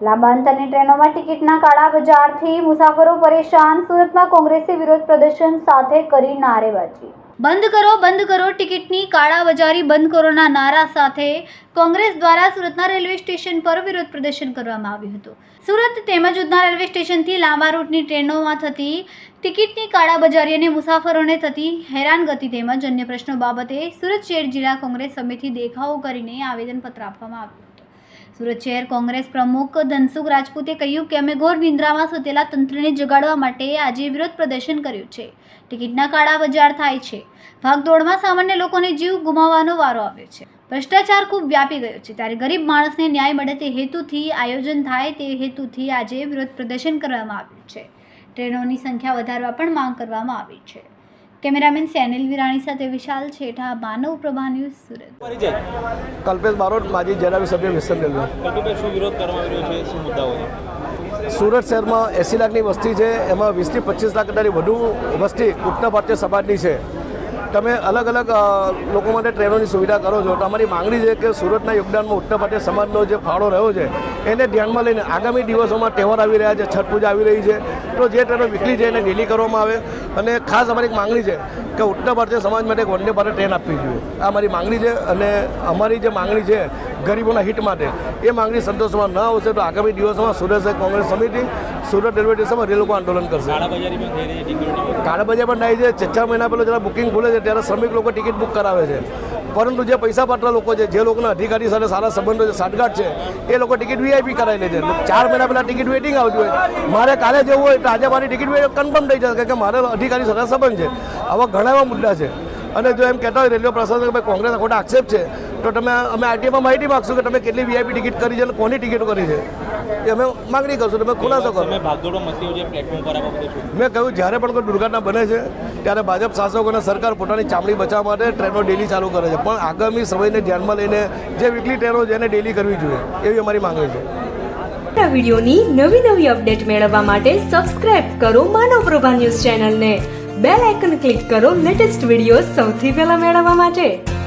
લાંબા અંતરની ટ્રેનોમાં ટિકિટના કાળા બજારથી મુસાફરો પરેશાન. સુરતમાં કોંગ્રેસે વિરોધ પ્રદર્શન સાથે કરી નારેબાજી. બંધ કરો બંધ કરો ટિકિટની કાળાબજારી, બંધ કરોના નારા સાથે કોંગ્રેસ દ્વારા સુરતના રેલવે સ્ટેશન પર વિરોધ પ્રદર્શન કરવામાં આવ્યું હતું. સુરત તેમજ ઉધના રેલવે સ્ટેશનથી લાંબા રૂટની ટ્રેનોમાં થતી ટિકિટની કાળાબજારી અને મુસાફરોને થતી હેરાનગતિ તેમજ અન્ય પ્રશ્નો બાબતે સુરત શહેર જિલ્લા કોંગ્રેસ સમિતિ દેખાવો કરીને આવેદનપત્ર આપવામાં આવ્યું. સુરત શહેર કોંગ્રેસ પ્રમુખ ધનસુખ રાજપૂતે કહ્યું કે અમે ઘોર નિંદ્રામાં સૂતેલા તંત્રને જગાડવા માટે આજે વિરોધ પ્રદર્શન કર્યું છે. ટિકિટના કાળા બજાર થાય છે. ભાગદોડમાં સામાન્ય લોકોને જીવ ગુમાવવાનો વારો આવ્યો છે. ભ્રષ્ટાચાર ખૂબ વ્યાપી ગયો છે. ત્યારે ગરીબ માણસને ન્યાય મળે તે હેતુથી આયોજન થાય તે હેતુથી આજે વિરોધ પ્રદર્શન કરવામાં આવ્યું છે. ટ્રેનોની સંખ્યા વધારવા પણ માંગ કરવામાં આવી છે. કેમેરામેન સેનિલ વિરાણી સાથે વિશાલ છેઠા માનવ પ્રભા ન્યૂઝ સુરત. કલ્પેશ બારોટ માજી જણાવી સભ્ય મિશન રેલવે. શું વિરોધ કરવા આવ્યો છે? શું મુદ્દાઓ છે? સુરત શહેરમાં એંસી લાખની વસ્તી છે. એમાં વીસથી પચીસ લાખ કરતાંની વધુ વસ્તી ઉત્તર ભારતીય સમાજની છે. તમે અલગ અલગ લોકો માટે ટ્રેનોની સુવિધા કરો છો. તો અમારી માંગણી છે કે સુરતના યોગદાનમાં ઉત્તર ભારતીય સમાજનો જે ફાળો રહ્યો છે, એને ધ્યાનમાં લઈને આગામી દિવસોમાં તહેવાર આવી રહ્યા છે, છઠ પૂજા આવી રહી છે, તો જે ટ્રેનો વીકલી છે એને ડેલી કરવામાં આવે. અને ખાસ અમારી એક માંગણી છે કે ઉત્તર ભારતીય સમાજ માટે વંદે ભારત ટ્રેન આપવી જોઈએ. આ અમારી માંગણી છે અને અમારી જે માંગણી છે ગરીબોના હિત માટે, એ માંગણી સંતોષમાં ન આવશે તો આગામી દિવસોમાં સુરત કોંગ્રેસ સમિતિ સુરત રેલવે સ્ટેશનમાં રેલ લોકો આંદોલન કરશે. કાળા બજાર પણ થાય છે. છ છ મહિના પહેલાં જ્યારે બુકિંગ ખુલે છે ત્યારે શ્રમિક લોકો ટિકિટ બુક કરાવે છે. પરંતુ જે પૈસા પાત્ર લોકો છે જે લોકોના અધિકારી સાથે સારા સંબંધો છે સાઠગાંઠ છે એ લોકો ટિકિટ વીઆઈપી કરાવી લે છે. ચાર મહિના પહેલાં ટિકિટ વેટિંગ આવતી હોય. મારે કાલે જવું હોય તો આજે મારી ટિકિટ કન્ફર્મ થઈ જશે કે મારે અધિકારી સાથે સંબંધ છે. આવા ઘણા એવા મુદ્દા છે. અને જો એમ કહેતા હોય રેલવે પ્રશાસન કે ભાઈ કોંગ્રેસ ખોટા આક્ષેપ છે તો તમે અમે આરટીઆઈમાં માહિતી માગશું કે તમે કેટલી વીઆઈપી ટિકિટ કરી છે અને કોની ટિકિટો કરી છે. એ અમે માંગણી કરશું તમે ખુલાસો કરો. મેં કહ્યું જ્યારે પણ કોઈ દુર્ઘટના બને છે ત્યારે ભાજપ શાસકો અને સરકાર પોતાની ચામડી બચાવવા માટે ટ્રેનો ડેલી ચાલુ કરે છે. પણ આગામી સમયને ધ્યાનમાં લઈને જે વીકલી ટ્રેનો છે એને ડેલી કરવી જોઈએ. એવી અમારી માંગણી છે. આ વિડીયોની નવી નવી અપડેટ મેળવવા માટે સબસ્ક્રાઇબ કરો માનવ પ્રભા ન્યૂઝ ચેનલને. બેલ આઇકન ક્લિક કરો લેટેસ્ટ વીડિયો સૌથી પહેલા મેળવવા માટે.